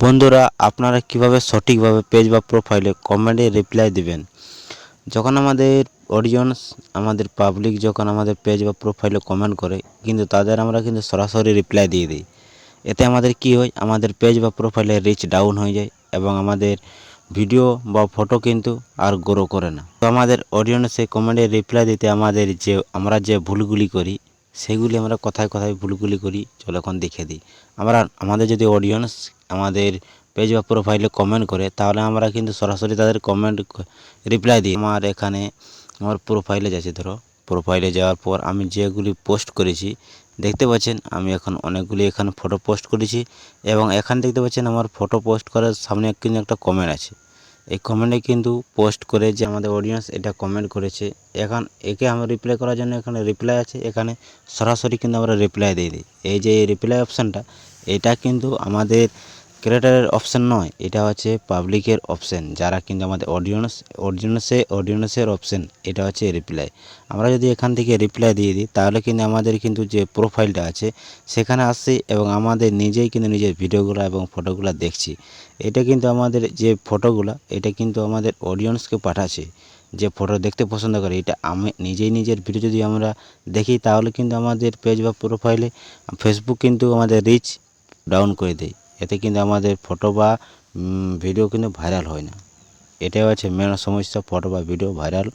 বন্ধুরা, আপনারা কীভাবে সঠিকভাবে পেজ বা প্রোফাইলে কমেন্টে রিপ্লাই দিবেন? যখন আমাদের অডিয়েন্স আমাদের পাবলিক যখন আমাদের পেজ বা প্রোফাইলে কমেন্ট করে, কিন্তু তাদের আমরা কিন্তু সরাসরি রিপ্লাই দিয়ে দিই। এতে আমাদের কি হয়? আমাদের পেজ বা প্রোফাইলে রিচ ডাউন হয়ে যায় এবং আমাদের ভিডিও বা ফটো কিন্তু আর গ্রো করে না। তো আমাদের অডিয়েন্সে কমেন্টে রিপ্লাই দিতে আমাদের যে, আমরা যে ভুলগুলি করি সেগুলি আমরা কথায় কথায় ভুলগুলি করি, চলো এখন দেখে দিই। আমরা, আমাদের যদি অডিয়েন্স আমাদের পেজ বা প্রোফাইলে কমেন্ট করে, তাহলে আমরা কিন্তু সরাসরি তাদের কমেন্ট রিপ্লাই দিই। আমার এখানে আমার প্রোফাইলে যাচ্ছে, ধরো। প্রোফাইলে যাওয়ার পর আমি যেগুলি পোস্ট করেছি, দেখতে পাচ্ছেন আমি এখন অনেকগুলি এখানে ফটো পোস্ট করেছি এবং এখানে দেখতে পাচ্ছেন আমার ফটো পোস্ট করার সামনে কিন্তু একটা কমেন্ট আছে। এই কমেন্টে কিন্তু পোস্ট করে যে আমাদের অডিয়েন্স এটা কমেন্ট করেছে। এখন একে আমরা রিপ্লাই করার জন্য এখানে রিপ্লাই আছে, এখানে সরাসরি কিন্তু আমরা রিপ্লাই দিয়ে দিই। এই যে রিপ্লাই অপশানটা এটা কিন্তু আমাদের ক্রিয়েটারের অপশান নয়, এটা হচ্ছে পাবলিকের অপশান যারা কিন্তু আমাদের অডিয়েন্স অডিয়েন্সে অডিয়েন্সের অপশান এটা হচ্ছে রিপ্লাই আমরা যদি এখান থেকে রিপ্লাই দিয়ে দিই, তাহলে কিন্তু আমাদের কিন্তু যে প্রোফাইলটা আছে, সেখানে আসছি এবং আমাদের নিজেই কিন্তু নিজের ভিডিওগুলো এবং ফটোগুলো দেখছি। এটা কিন্তু আমাদের যে ফটোগুলো এটা কিন্তু আমাদের অডিয়েন্সকে পাঠাচ্ছে, যে ফটো দেখতে পছন্দ করে। এটা আমি নিজেই নিজের ভিডিও যদি আমরা দেখি, তাহলে কিন্তু আমাদের পেজ বা প্রোফাইলে ফেসবুক কিন্তু আমাদের রিচ ডাউন করে দেয়। এতে কিন্তু আমাদের ফটো বা ভিডিও কিন্তু ভাইরাল হয় না। এটাই হচ্ছে মেন সমস্যা ফটো বা ভিডিও ভাইরাল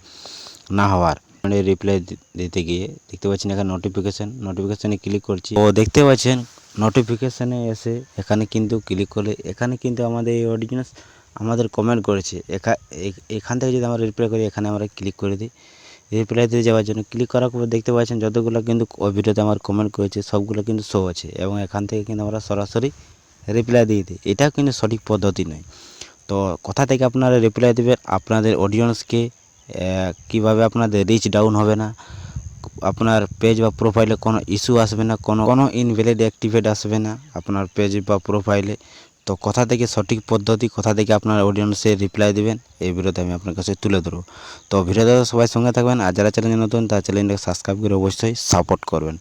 না হওয়ার। মানে রিপ্লাই দিতে গিয়ে, দেখতে পাচ্ছেন এখানে নোটিফিকেশান নোটিফিকেশানে ক্লিক করছি। ও দেখতে পাচ্ছেন নোটিফিকেশানে এসে এখানে কিন্তু ক্লিক করলে, এখানে কিন্তু আমাদের এই অডিয়েন্স আমাদের কমেন্ট করেছে। এখা- এখান থেকে যদি আমরা রিপ্লাই করি, এখানে আমরা ক্লিক করে দিই। রিপ্লাই দিয়ে যাওয়ার জন্য ক্লিক করার পর দেখতে পাচ্ছেন যতগুলো কিন্তু ওই ভিডিওতে আমার কমেন্ট করেছে, সবগুলো কিন্তু শো আছে। এবং এখান থেকে কিন্তু আমরা সরাসরি রিপ্লাই দিয়ে দিই। এটাও কিন্তু সঠিক পদ্ধতি নয়। তো কথা থেকে আপনারা রিপ্লাই দেবেন? আপনাদের অডিয়েন্সকে কীভাবে আপনাদের রিচ ডাউন হবে না? আপনার পেজ বা প্রোফাইলে কোনো ইস্যু আসবে না? কোনো কোনো ইনভ্যালিড অ্যাক্টিভেট আসবে না আপনার পেজ বা প্রোফাইলে তো কথা থেকে সঠিক পদ্ধতি, কথা থেকে আপনার অডিয়েন্সে রিপ্লাই দিবেন? এই ভিডিওতে আমি আপনার কাছে তুলে ধরবো। তো ভিডিওতে সবাই সঙ্গে থাকবেন। আর যারা চ্যানেল নতুন, তার চ্যানেলটাকে সাবস্ক্রাইব করে অবশ্যই সাপোর্ট করবেন।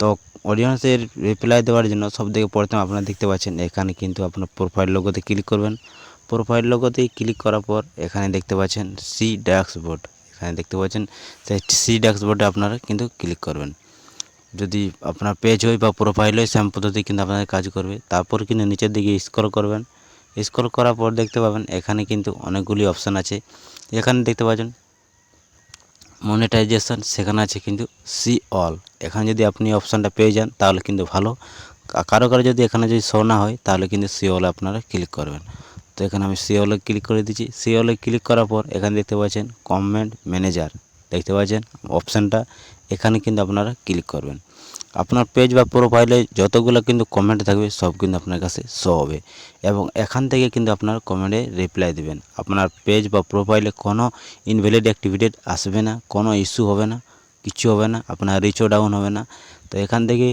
তো অডিয়েন্সের রিপ্লাই দেওয়ার জন্য সব থেকে প্রথমে আপনারা দেখতে পাচ্ছেন, এখানে কিন্তু আপনার প্রোফাইল লোগোতে ক্লিক করবেন। প্রোফাইল লোগোতে ক্লিক করার পর এখানে দেখতে পাচ্ছেন সি ড্যাশবোর্ড এখানে দেখতে পাচ্ছেন, সেই সি ড্যাশবোর্ডে আপনারা কিন্তু ক্লিক করবেন। যদি আপনার পেজ হয় বা প্রোফাইল হয় সেম পদ্ধতি কিন্তু আপনাদের কাজ করবে। তারপর কিন্তু নিচের দিকে স্ক্রল করবেন। স্ক্রল করার পর দেখতে পাবেন, এখানে কিন্তু অনেকগুলি অপশান আছে। এখানে দেখতে পাচ্ছেন মনিটাইজেশন সেখানে আছে কিন্তু সি অল এখানে যদি আপনি অপশানটা পেয়ে যান, তাহলে কিন্তু ভালো। কারও কারও যদি এখানে যদি শো না হয়, তাহলে কিন্তু সি অলে আপনারা ক্লিক করবেন। তো এখানে আমি সি অলে ক্লিক করে দিচ্ছি। সি অলে ক্লিক করার পর এখানে দেখতে পাচ্ছেন কমেন্ট ম্যানেজার দেখতে পাচ্ছেন অপশানটা এখানে কিন্তু আপনারা ক্লিক করবেন। আপনার পেজ বা প্রোফাইলে যতগুলো কিন্তু কমেন্ট থাকবে, সব কিন্তু আপনার কাছে শো হবে। এবং এখান থেকে কিন্তু আপনার কমেন্টে রিপ্লাই দেবেন। আপনার পেজ বা প্রোফাইলে কোনো ইনভ্যালিড অ্যাক্টিভিটেড আসবে না, কোনো ইস্যু হবে না, কিছু হবে না, আপনার রিচও ডাউন হবে না। তো এখান থেকে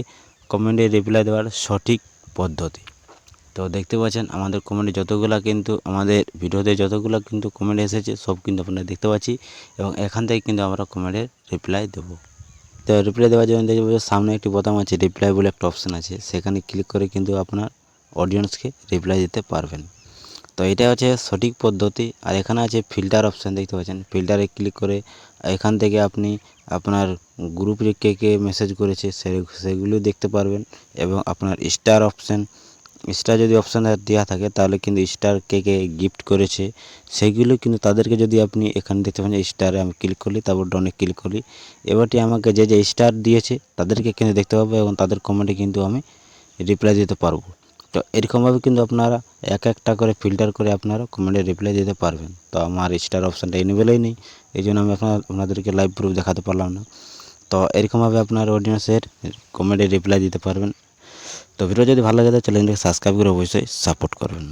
কমেন্টে রিপ্লাই দেওয়ার সঠিক পদ্ধতি। তো দেখতে পাচ্ছেন, আমাদের কমেন্টে যতগুলো কিন্তু, আমাদের ভিডিওতে যতগুলো কিন্তু কমেন্ট এসেছে, সব কিন্তু আপনারা দেখতে পাচ্ছি। এবং এখান থেকে কিন্তু আমরা কমেন্টের রিপ্লাই দেবো। তো রিপ্লাই দেওয়ার জন্য দেখবে সামনে একটি বোতাম আছে রিপ্লাই বলে একটা অপশান আছে। সেখানে ক্লিক করে কিন্তু আপনার অডিয়েন্সকে রিপ্লাই দিতে পারবেন। তো এটা হচ্ছে সঠিক পদ্ধতি। আর এখানে আছে ফিল্টার অপশান দেখতে পাচ্ছেন। ফিল্টারে ক্লিক করে এখান থেকে আপনি আপনার গ্রুপে কে কে মেসেজ করেছে, সে, সেগুলো দেখতে পারবেন। এবং আপনার স্টার অপশান স্টার যদি অপশান দেওয়া থাকে, তাহলে কিন্তু স্টার কে কে গিফট করেছে, সেগুলো কিন্তু তাদেরকে যদি আপনি এখানে দেখতে পাচ্ছেন স্টারে আমি ক্লিক করলি, তারপর ডনে ক্লিক করলি, এবারটি আমাকে যে যে স্টার দিয়েছে, তাদেরকে কিন্তু দেখতে পাবো এবং তাদের কমেন্টে কিন্তু আমি রিপ্লাই দিতে পারব। তো এরকমভাবে কিন্তু আপনারা এক একটা করে ফিল্টার করে আপনারা কমেন্টে রিপ্লাই দিতে পারবেন। তো আমার স্টার অপশানটা এনেবেলেই নেই, এই জন্য আমি আপনার, আপনাদেরকে লাইভ প্রুফ দেখাতে পারলাম না। তো এরকমভাবে আপনার অডিয়েন্সের কমেন্টে রিপ্লাই দিতে পারবেন। তো ভিডিও যদি ভালো লাগে চ্যানেলটিকে সাবস্ক্রাইব করে অবশ্যই সাপোর্ট করবেন।